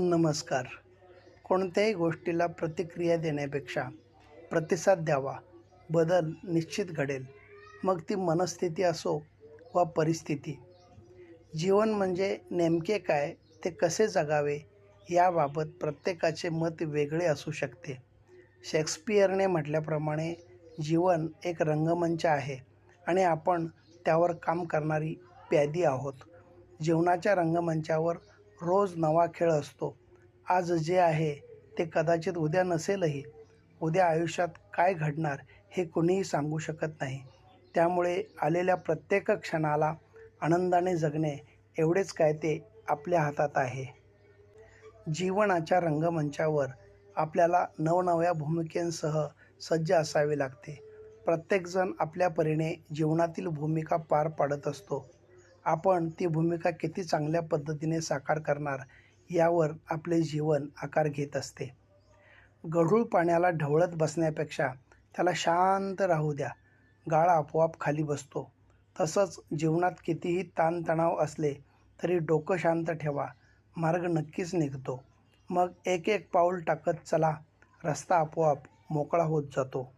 नमस्कार. कोणत्याही गोष्टीला प्रतिक्रिया देण्यापेक्षा प्रतिसाद द्यावा बदल निश्चित घडेल. मग ती मनस्थिती असो वा परिस्थिती. जीवन म्हणजे नेमके काय ते कसे जगावे याबाबत प्रत्येकाचे मत वेगळे असू शकते. शेक्सपियरने म्हटल्याप्रमाणे जीवन एक रंगमंच आहे आणि आपण त्यावर काम करणारी प्यादी आहोत. जीवनाच्या रंगमंचावर रोज नवा खेळ असतो. आज जे आहे ते कदाचित उद्या नसेलही उद्या आयुष्यात काय घडणार हे कुणीही सांगू शकत नाही. त्यामुळे आलेल्या प्रत्येक क्षणाला आनंदाने जगणे एवढेच काय ते आपल्या हातात आहे. जीवनाच्या रंगमंचावर आपल्याला नवनव्या भूमिकेंसह सज्ज असावे लागते. प्रत्येकजण आपल्या परीने जीवनातील भूमिका पार पाडत असतो. आपण ती भूमिका किती चांगल्या पद्धतीने साकार करणार यावर आपले जीवन आकार घेत असते. गढूळ पाण्याला ढवळत बसण्यापेक्षा त्याला शांत राहू द्या. गाळ आपोआप खाली बसतो. तसंच जीवनात कितीही ताणतणाव असले तरी डोकं शांत ठेवा. मार्ग नक्कीच निघतो. मग एक एक पाऊल टाकत चला. रस्ता आपोआप मोकळा होत जातो.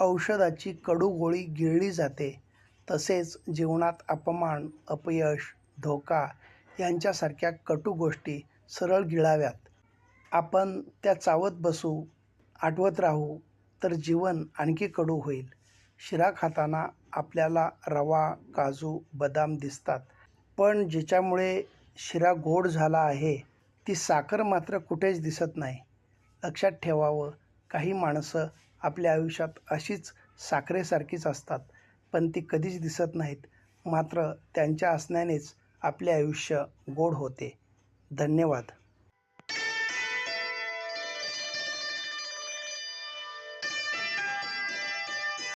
औषधाची कडू गोळी गिळली जाते. तसेच जीवनात अपमान अपयश धोका यांच्यासारख्या कटू गोष्टी सरळ गिळाव्यात. आपण त्या चावत बसू आठवत राहू तर जीवन आणखी कडू होईल. शिरा खाताना आपल्याला रवा काजू बदाम दिसतात. पण ज्याच्यामुळे शिरा गोड झाला आहे ती साखर मात्र कुठेच दिसत नाही. लक्षात ठेवावं काही माणसं आपल्या आयुष्यात अशीच साखरेसारखीच असतात. पण ती कधीच दिसत नाहीत. मात्र त्यांच्या असण्यानेच आपले आयुष्य गोड होते. धन्यवाद.